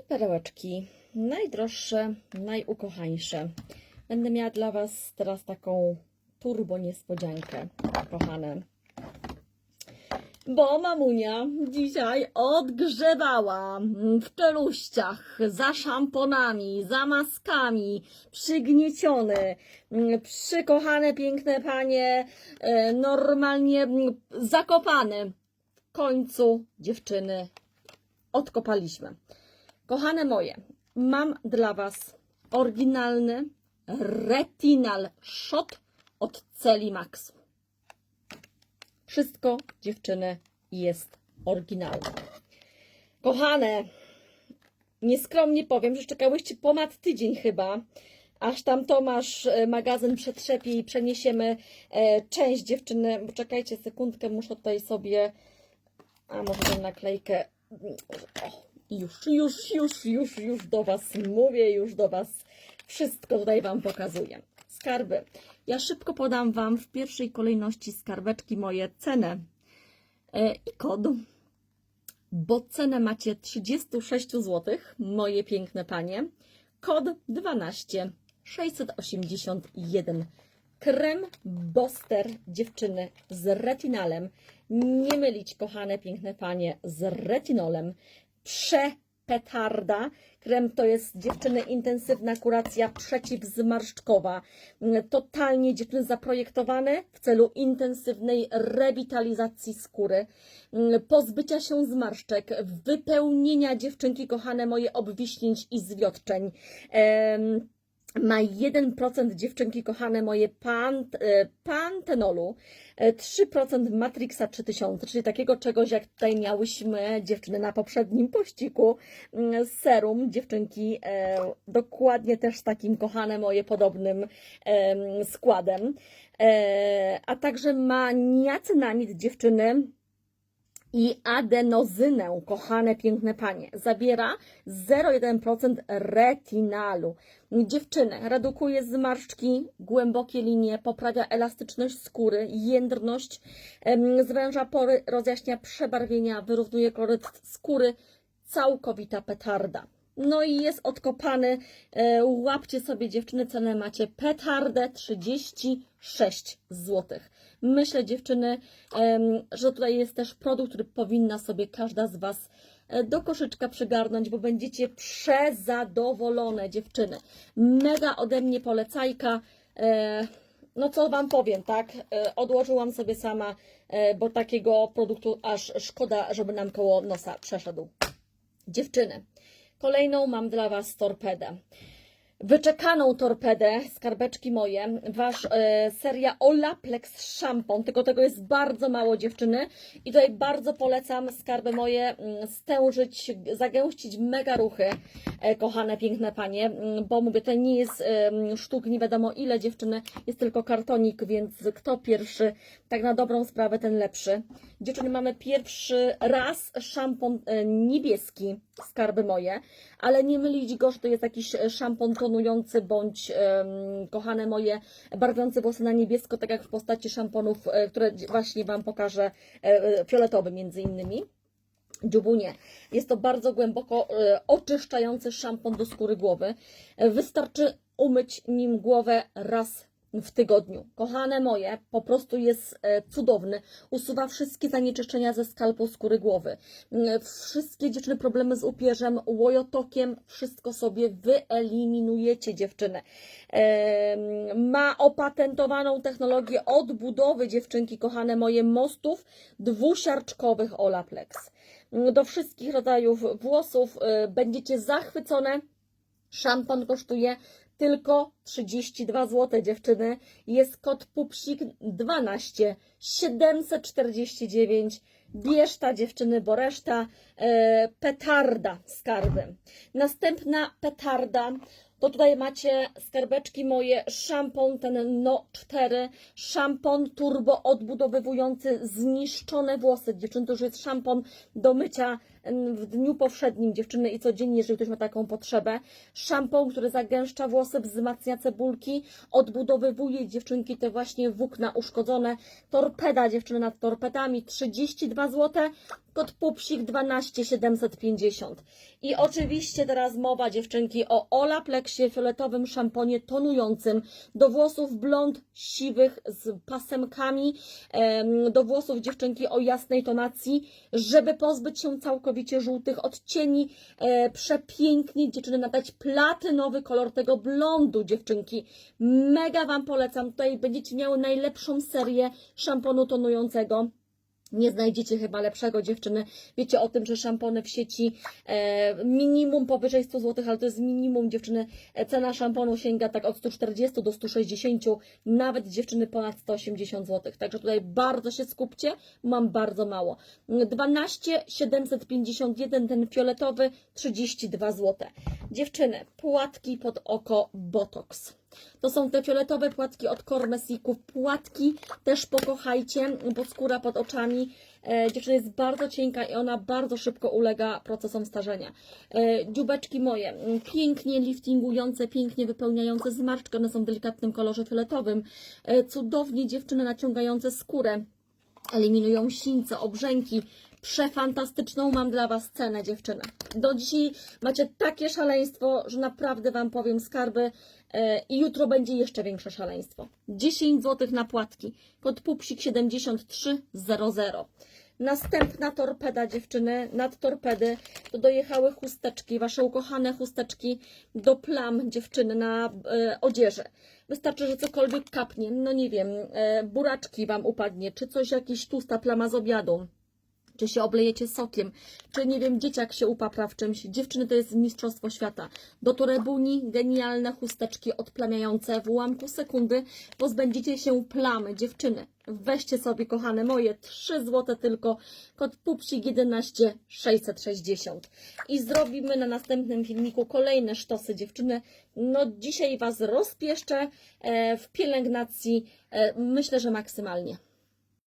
I perełeczki, najdroższe, najukochańsze. Będę miała dla Was teraz taką turbo niespodziankę, kochane. Bo mamunia dzisiaj odgrzewała w czeluściach, za szamponami, za maskami, przygnieciony, przykochane piękne panie, e, normalnie zakopane. W końcu dziewczyny odkopaliśmy. Kochane moje, mam dla Was oryginalny retinal shot od Celi Maxu. Wszystko, dziewczyny, jest oryginalne. Kochane, nieskromnie powiem, że czekałyście ponad tydzień chyba, aż tam Tomasz e, magazyn przetrzepie i przeniesiemy e, część dziewczyny. Poczekajcie sekundkę, muszę tutaj sobie, a może tę naklejkę, o, już, już, już, już, już do Was mówię, już do Was wszystko tutaj Wam pokazuję. Skarby. Ja szybko podam Wam w pierwszej kolejności skarbeczki moje cenę e, i kod, bo cenę macie 36 zł, moje piękne panie. Kod 12 681. Krem Boster dziewczyny z retinalem. Nie mylić, kochane, piękne panie, z retinolem. Przepetarda. Krem to jest dziewczyny intensywna kuracja przeciwzmarszczkowa. Totalnie dziewczyny zaprojektowany w celu intensywnej rewitalizacji skóry, pozbycia się zmarszczek, wypełnienia dziewczynki kochane moje obwiśnięć i zwiotczeń. Em, ma 1% dziewczynki kochane moje pan, e, pantenolu, e, 3% Matrixa 3000, czyli takiego czegoś jak tutaj miałyśmy dziewczyny na poprzednim pościgu, mm, serum dziewczynki, e, dokładnie też takim kochane moje podobnym em, składem, e, a także ma niacenamid dziewczyny, i adenozynę, kochane piękne panie. Zawiera 0,1% retinalu. Dziewczyny, redukuje zmarszczki, głębokie linie, poprawia elastyczność skóry, jędrność, zwęża pory, rozjaśnia przebarwienia, wyrównuje koloryt skóry, całkowita petarda. No i jest odkopany. E, łapcie sobie dziewczyny, cenę macie petardę 36 zł. Myślę dziewczyny, że tutaj jest też produkt, który powinna sobie każda z Was e, do koszyczka przygarnąć, bo będziecie przezadowolone dziewczyny. Mega ode mnie polecajka. E, no co Wam powiem, tak? Odłożyłam sobie sama, bo takiego produktu aż szkoda, żeby nam koło nosa przeszedł. Dziewczyny, kolejną mam dla Was torpedę. Wyczekaną torpedę, skarbeczki moje, wasz e, seria Olaplex szampon, tylko tego jest bardzo mało dziewczyny i tutaj bardzo polecam skarby moje mm, stężyć, zagęścić mega ruchy, e, kochane piękne panie, mm, bo mówię, to nie jest e, sztuk nie wiadomo ile dziewczyny, jest tylko kartonik, więc kto pierwszy, tak na dobrą sprawę ten lepszy. Dziewczyny mamy pierwszy raz szampon e, niebieski, skarby moje, ale nie mylić go, że to jest jakiś e, szampon bądź, kochane moje, barwiący włosy na niebiesko, tak jak w postaci szamponów, e, które właśnie Wam pokażę, e, e, fioletowy między innymi. Dziubunie. Jest to bardzo głęboko oczyszczający szampon do skóry głowy. Wystarczy umyć nim głowę raz w tygodniu. Kochane moje, po prostu jest e, cudowny. Usuwa wszystkie zanieczyszczenia ze skalpu skóry głowy. Mm, Wszystkie dziewczyny problemy z upierzem, łojotokiem, wszystko sobie wyeliminujecie dziewczyny. Ma opatentowaną technologię odbudowy dziewczynki, kochane moje, mostów dwusiarczkowych Olaplex. Mm, Do wszystkich rodzajów włosów y, będziecie zachwycone. Szampon kosztuje tylko 32 zł, dziewczyny. Jest kod PUPSIK 12 749. Bierz ta dziewczyny, bo reszta e, petarda skarby. Następna petarda to tutaj macie skarbeczki moje, szampon ten No 4, szampon turbo odbudowywujący zniszczone włosy. Dziewczyny, to już jest szampon do mycia w dniu powszednim dziewczyny i codziennie, jeżeli ktoś ma taką potrzebę. Szampon, który zagęszcza włosy, wzmacnia cebulki, odbudowywuje dziewczynki te właśnie włókna uszkodzone. Torpeda dziewczyny nad torpedami 32 zł, kod pupsik 12 750. I oczywiście teraz mowa dziewczynki o Olaplexie fioletowym szamponie tonującym do włosów blond siwych z pasemkami, em, do włosów dziewczynki o jasnej tonacji, żeby pozbyć się całkowicie żółtych odcieni, e, przepięknie dziewczyny nadać platynowy kolor tego blondu dziewczynki. Mega Wam polecam, tutaj będziecie miały najlepszą serię szamponu tonującego. Nie znajdziecie chyba lepszego dziewczyny. Wiecie o tym, że szampony w sieci e, minimum powyżej 100 zł, ale to jest minimum dziewczyny. E, cena szamponu sięga tak od 140 do 160, nawet dziewczyny ponad 180 zł. Także tutaj bardzo się skupcie, mam bardzo mało. 12 751 ten fioletowy, 32 zł. Dziewczyny, płatki pod oko Botox. To są te fioletowe płatki od Cormesików. Płatki też pokochajcie, bo skóra pod oczami e, dziewczyny jest bardzo cienka i ona bardzo szybko ulega procesom starzenia. E, dziubeczki moje, mm, pięknie liftingujące, pięknie wypełniające zmarszczki, one są w delikatnym kolorze fioletowym. E, cudownie dziewczyny naciągające skórę eliminują sińce, obrzęki. Przefantastyczną mam dla Was cenę, dziewczyny. Do dzisiaj macie takie szaleństwo, że naprawdę Wam powiem skarby e, i jutro będzie jeszcze większe szaleństwo. 10 zł na płatki. Kod pupsik 7300. Następna torpeda dziewczyny, nad torpedy to dojechały chusteczki, Wasze ukochane chusteczki do plam dziewczyny na e, odzieży. Wystarczy, że cokolwiek kapnie, no nie wiem, e, buraczki Wam upadnie, czy coś, jakiś tłusta plama z obiadu czy się oblejecie sokiem, czy nie wiem, dzieciak się upapra w czymś. Dziewczyny to jest mistrzostwo świata. Do torebuni genialne chusteczki odplamiające w ułamku sekundy. Pozbędziecie się plamy, dziewczyny. Weźcie sobie, kochane moje, 3 zł tylko, kod pupsik 11 660. I zrobimy na następnym filmiku kolejne sztosy, dziewczyny. No dzisiaj Was rozpieszczę e, w pielęgnacji, e, myślę, że maksymalnie.